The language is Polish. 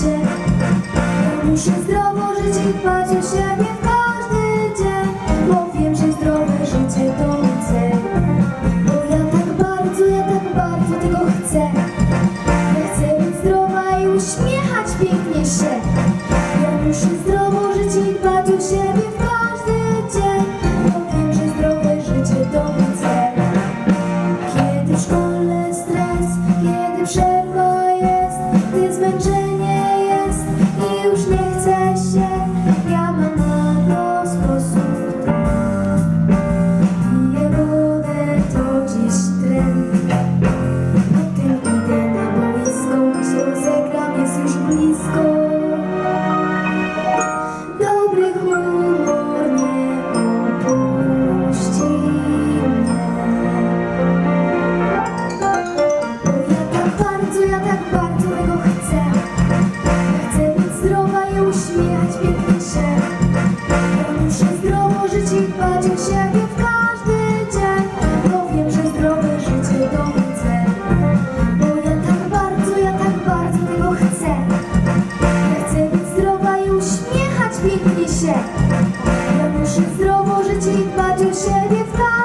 się. Ja Muszę zdrowo żyć i dbać o siebie każdy dzień Bo wiem, że zdrowe życie to mój cel Bo ja tak bardzo, ja tak bardzo tego chcę. Ja chcę być zdrowa i uśmiechać pięknie się. Ja muszę zdrowo żyć i dbać o siebie każdy dzień Bo wiem, że zdrowe życie to mój cel Kiedy w szkole stres, kiedy przerwa blisko. Dobry humor nie opuści mnie. Ja tak bardzo, ja tak bardzo tego chcę. Chcę być zdrowa i uśmiechać pięknie się. Muszę zdrowo żyć i bać o siebie. uśmiechać pięknie się. Ja muszę zdrowo żyć i dbać o siebie w każdym